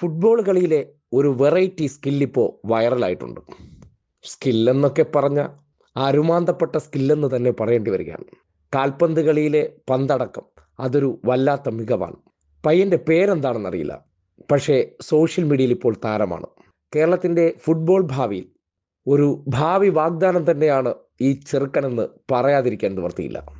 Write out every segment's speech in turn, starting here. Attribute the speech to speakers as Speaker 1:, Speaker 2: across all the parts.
Speaker 1: Football കളിയിലെ ഒരു variety സ്കില്ലിപ്പോൾ വൈറലായിട്ടുണ്ട് സ്കില്ലെന്നൊക്കെ പറഞ്ഞ അരുമാന്തപ്പെട്ട സ്കില്ലെന്ന് തന്നെ പറയേണ്ടി വരികയാണ്. കാൽപന്ത് കളിയിലെ പന്തടക്കം അതൊരു വല്ലാത്ത മികവാണ്. പയ്യന്റെ പേരെന്താണെന്നറിയില്ല പക്ഷേ സോഷ്യൽ മീഡിയയിൽ ഇപ്പോൾ താരമാണ്. കേരളത്തിന്റെ ഫുട്ബോൾ ഭാവിയിൽ ഒരു ഭാവി വാഗ്ദാനം തന്നെയാണ് ഈ ചെറുക്കനെന്ന് പറയാതിരിക്കാൻ നിവർത്തിയില്ല.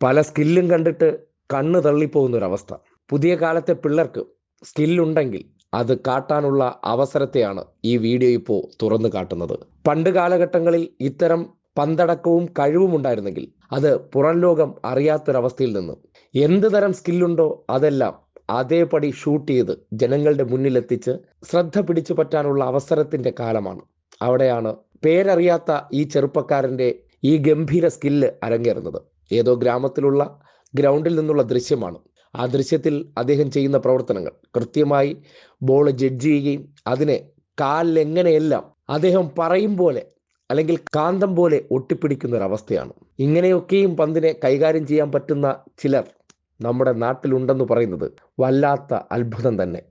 Speaker 1: പല സ്കില്ലും കണ്ടിട്ട് കണ്ണ് തള്ളിപ്പോകുന്ന ഒരവസ്ഥ പുതിയ കാലത്തെ പിള്ളേർക്ക് സ്കില്ലുണ്ടെങ്കിൽ അത് കാട്ടാനുള്ള അവസരത്തെയാണ് ഈ വീഡിയോ ഇപ്പോൾ തുറന്നു കാട്ടുന്നത്. പണ്ട് കാലഘട്ടങ്ങളിൽ ഇത്തരം പന്തടക്കവും കഴിവും ഉണ്ടായിരുന്നെങ്കിൽ അത് പുറം ലോകം അറിയാത്തൊരവസ്ഥയിൽ നിന്ന് എന്ത് തരം സ്കില്ലുണ്ടോ അതെല്ലാം അതേപടി ഷൂട്ട് ചെയ്ത് ജനങ്ങളുടെ മുന്നിലെത്തിച്ച് ശ്രദ്ധ പിടിച്ചു പറ്റാനുള്ള അവസരത്തിന്റെ കാലമാണ്. അവിടെയാണ് പേരറിയാത്ത ഈ ചെറുപ്പക്കാരന്റെ ഈ ഗംഭീര സ്കില്ല് അരങ്ങേറുന്നത്. ഏതോ ഗ്രാമത്തിലുള്ള ഗ്രൗണ്ടിൽ നിന്നുള്ള ദൃശ്യമാണ്. ആ ദൃശ്യത്തിൽ അദ്ദേഹം ചെയ്യുന്ന പ്രവർത്തനങ്ങൾ. കൃത്യമായി ബോൾ ജഡ്ജ് ചെയ്യുകയും അതിനെ കാലിലെങ്ങനെയെല്ലാം അദ്ദേഹം പറയും പോലെ അല്ലെങ്കിൽ കാന്തം പോലെ ഒട്ടിപ്പിടിക്കുന്ന ഒരു അവസ്ഥയാണ് ഇങ്ങനെയൊക്കെയും പന്തിനെ കൈകാര്യം ചെയ്യാൻ പറ്റുന്ന ചിലർ നമ്മുടെ നാട്ടിലുണ്ടെന്ന് പറയുന്നത് വല്ലാത്ത അത്ഭുതം തന്നെ.